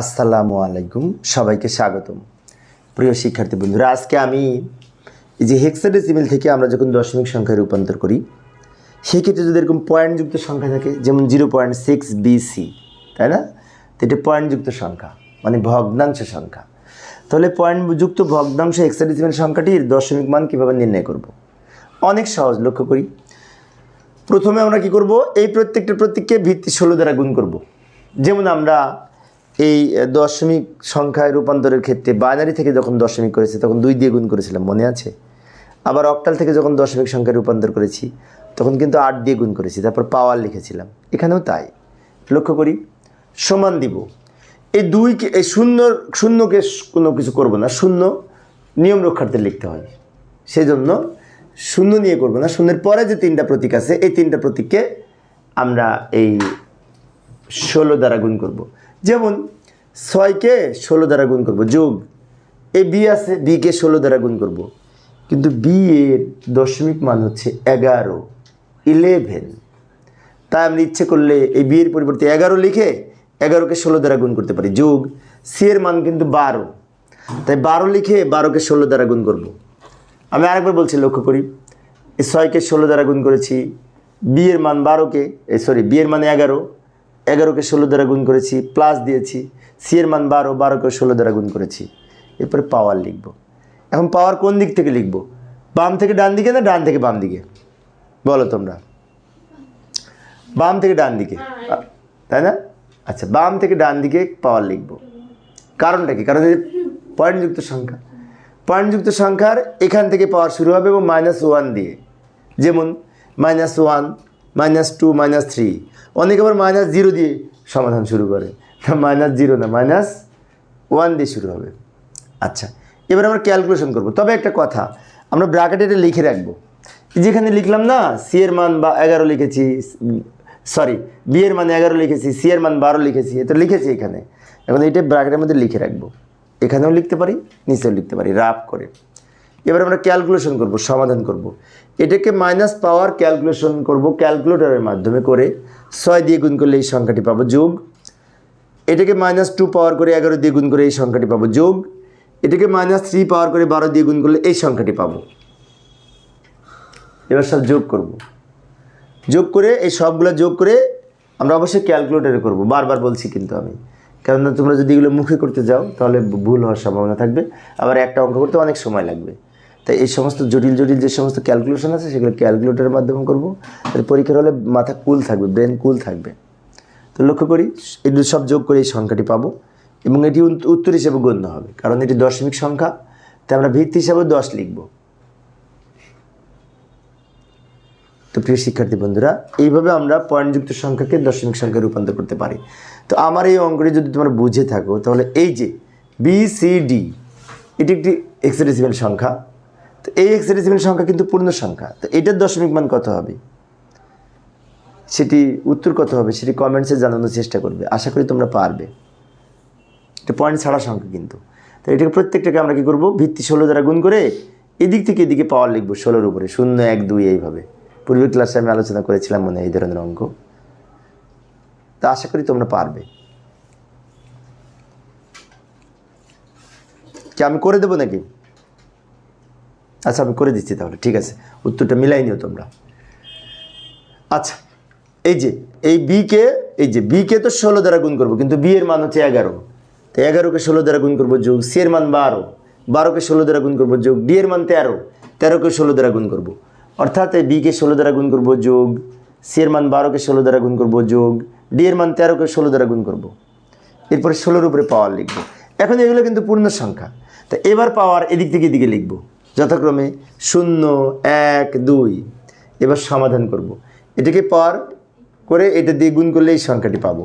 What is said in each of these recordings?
আসসালামু আলাইকুম, সবাইকে স্বাগতম। প্রিয় শিক্ষার্থী বন্ধুরা, আজকে আমি এই যে হেক্সাডেসিমেল থেকে আমরা যখন দশমিক সংখ্যায় রূপান্তর করি সেই ক্ষেত্রে যদি এরকম পয়েন্টযুক্ত সংখ্যা থাকে, যেমন জিরো পয়েন্ট সিক্স বিসি তাই না? তো এটা পয়েন্টযুক্ত সংখ্যা মানে ভগ্নাংশ সংখ্যা। তাহলে পয়েন্টযুক্ত ভগ্নাংশ হেক্সাডেসিমেল সংখ্যাটির দশমিক মান কীভাবে নির্ণয় করব? অনেক সহজ, লক্ষ্য করি। প্রথমে আমরা কি করব? এই প্রত্যেকটা প্রত্যেককে ভিত্তি ষোলো দ্বারা গুণ করব। যেমন আমরা এই দশমিক সংখ্যায় রূপান্তরের ক্ষেত্রে বাইনারি থেকে যখন দশমিক করেছি, তখন দুই দিয়ে গুণ করেছিলাম, মনে আছে? আবার অক্টাল থেকে যখন দশমিক সংখ্যায় রূপান্তর করেছি, তখন কিন্তু আট দিয়ে গুণ করেছি, তারপর পাওয়ার লিখেছিলাম। এখানেও তাই। লক্ষ্য করি, সমান দিব। এই দুইকে এই শূন্য, শূন্যকে কোনো কিছু করব না, শূন্য নিয়ম রক্ষার্থে লিখতে হয়। সেই জন্য শূন্য নিয়ে করব না, শূন্যের পরে যে তিনটা প্রতীক আছে, এই তিনটা প্রতীককে আমরা এই ষোলো দ্বারা গুণ করব। যেমন ছয়কে ষোলো দ্বারা গুণ করব, যোগ। এই বি আছে, বিকে ষোলো দ্বারা গুণ করব। কিন্তু বি এর দশমিক মান হচ্ছে এগারো ইলেভেন তাই আমরা ইচ্ছে করলে এই বিয়ের পরিবর্তে এগারো লিখে এগারোকে ষোলো দ্বারা গুণ করতে পারি, যোগ। সি এর মান কিন্তু বারো। তাই বারো লিখে বারোকে ষোলো দ্বারা গুণ করব। আমি আরেকবার বলছি, লক্ষ্য করি। এই ছয়কে ষোলো দ্বারা গুণ করেছি বিয়ের মান বারোকে সরি বিয়ের মান এগারো এগারোকে ষোলো দ্বারা গুণ করেছি প্লাস দিয়েছি সি এর মান বারো বারোকে ষোলো দ্বারা গুণ করেছি। এরপরে পাওয়ার লিখব। এখন পাওয়ার কোন দিক থেকে লিখব? বাম থেকে ডান দিকে না ডান থেকে বাম দিকে? বলো তোমরা। বাম থেকে ডান দিকে। তাই না? আচ্ছা বাম থেকে ডান দিকে পাওয়ার লিখব। কারণটা কি? কারণ পয়েন্টযুক্ত সংখ্যা। পয়েন্টযুক্ত সংখ্যার এখান থেকে পাওয়ার শুরু হবে এবং মাইনাস ওয়ান দিয়ে। যেমন minus one minus two minus three অনেকে আবার মাইনাস জিরো দিয়ে সমাধান শুরু করে। মাইনাস জিরো না মাইনাস ওয়ান দিয়ে শুরু হবে। আচ্ছা এবার আমরা ক্যালকুলেশন করব। তবে একটা কথা, আমরা ব্র্যাকেটে এটা লিখে রাখব। যেখানে লিখলাম না সি এর মান বা এগারো লিখেছি সরি বি এর মান এগারো লিখেছি সি এর মান বারো লিখেছি, এটা লিখেছি এখানে। এখন এটা ব্র্যাকেটের মধ্যে লিখে রাখব। এখানেও লিখতে পারি, নিচেও লিখতে পারি, রাফ করে। এবার আমরা ক্যালকুলেশন করব, সমাধান করব। এটাকে মাইনাস পাওয়ার ক্যালকুলেশন করব ক্যালকুলেটরের মাধ্যমে করে। ছয় দিয়ে গুণ করলে এই সংখ্যাটি পাবো যোগ। এটাকে মাইনাস টু পাওয়ার করে এগারো দিয়ে গুণ করে এই সংখ্যাটি পাবো যোগ। এটাকে মাইনাস থ্রি পাওয়ার করে বারো দিয়ে গুণ করলে এই সংখ্যাটি পাবো। এবার সব যোগ করব। যোগ করে এই সবগুলো যোগ করে আমরা অবশ্যই ক্যালকুলেটারে করব। বারবার বলছি কিন্তু আমি। কেননা তোমরা যদি এগুলো মুখে করতে যাও, তাহলে ভুল হওয়ার সম্ভাবনা থাকবে। আবার একটা অঙ্ক করতে অনেক সময় লাগবে। তাই এই সমস্ত জটিল জটিল যে সমস্ত ক্যালকুলেশন আছে, সেগুলো ক্যালকুলেটারের মাধ্যমে করব। তাহলে পরীক্ষার হলে মাথা কুল থাকবে ব্রেন কুল থাকবে। তো লক্ষ্য করি এগুলো সব যোগ করে এই সংখ্যাটি পাবো এবং এটি উত- উত্তর হিসেবে গণ্য হবে। কারণ এটি দশমিক সংখ্যা, তাই আমরা ভিত্তি হিসাবে দশ লিখব। তো প্রিয় শিক্ষার্থী বন্ধুরা, এইভাবে আমরা পয়েন্টযুক্ত সংখ্যাকে দশমিক সংখ্যায় রূপান্তর করতে পারি। তো আমার এই অঙ্কটি যদি তোমরা বুঝে থাকো, তাহলে এই যে বি সি ডি এটি একটি এক্সেডেসিমেল সংখ্যা। তো এক্স এক্সেডেসিমেল সংখ্যা কিন্তু পূর্ণ সংখ্যা। তো এটার দশমিক মান কত হবে? সেটি উত্তর কত হবে? সেটি কমেন্টসে জানানোর চেষ্টা করবে। আশা করি তোমরা পারবে। এটা পয়েন্ট ছাড়া সংখ্যা কিন্তু। তো এটাকে প্রত্যেকটাকে আমরা কী করব? ভিত্তি ষোলো দ্বারা গুণ করে এদিক থেকে এদিকে পাওয়ার লিখব ষোলোর উপরে। শূন্য, এক, দুই এইভাবে। পূর্বের ক্লাসে আমি আলোচনা করেছিলাম মনে এই ধরনের অঙ্ক। তা আশা করি তোমরা পারবে। কি আমি করে দেবো নাকি? আচ্ছা আমি করে দিচ্ছি তাহলে, ঠিক আছে। উত্তরটা মিলাই নিও তোমরা। আচ্ছা এই যে, এই বিকে এই যে বিকে তো ষোলো দ্বারা গুণ করব, কিন্তু বি এর মান হচ্ছে এগারো। তো এগারোকে ষোলো দ্বারা গুণ করব যোগ সি এর মান বারো। বারোকে ষোলো দ্বারা গুণ করব যোগ ডি এর মান তেরো। তেরোকে ষোলো দ্বারা গুণ করব। অর্থাৎ এই বিকে ষোলো দ্বারা গুণ করব যোগ সি এর মান বারোকে ষোলো দ্বারা গুণ করব যোগ ডি এর মান তেরোকে ষোলো দ্বারা গুণ করব। এরপরে ষোলোর উপরে পাওয়ার লিখব। এখন এগুলো কিন্তু পূর্ণ সংখ্যা। তা এবার পাওয়ার এদিক থেকে এদিকে লিখব। যথাক্রমে শূন্য, এক, দুই। এবার সমাধান করব। এটাকে পাওয়ার করে এটা দিয়ে গুণ করলে এই সংখ্যাটি পাবো।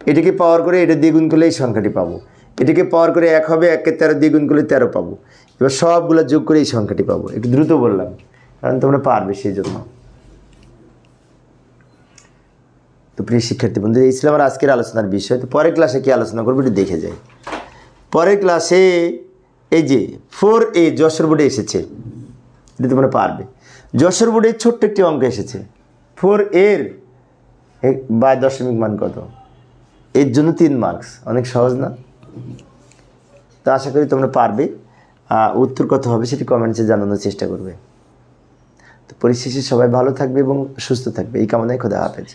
এটাকে পাওয়ার করে এটা দিয়ে গুণ করলে এই সংখ্যাটি পাবো। এটাকে পাওয়ার করে এক হবে এককে তেরো দিয়ে গুণ করলে তেরো পাবো। এবার সবগুলো যোগ করে এই সংখ্যাটি পাবো। একটু দ্রুত বললাম, কারণ তোমরা পারবে সেই জন্য তো প্রিয় শিক্ষার্থী বন্ধু, এই ছিল আমার আজকের আলোচনার বিষয়। তো পরের ক্লাসে কি আলোচনা করব একটু দেখে যাই। পরের ক্লাসে এই যে ফোর এ যশোর বোর্ডে এসেছে, এটা তোমরা পারবে। যশোর বোর্ডে ছোট্ট একটি অঙ্ক এসেছে। ফোর এর বা দশমিক মান কত? এর জন্য তিন মার্কস অনেক সহজ না? তো আশা করি তোমরা পারবে। উত্তর কত হবে সেটি কমেন্টসে জানানোর চেষ্টা করবে। তো পরিশেষে সবাই ভালো থাকবে এবং সুস্থ থাকবে। এই কামনায় খোদা হাফেজ।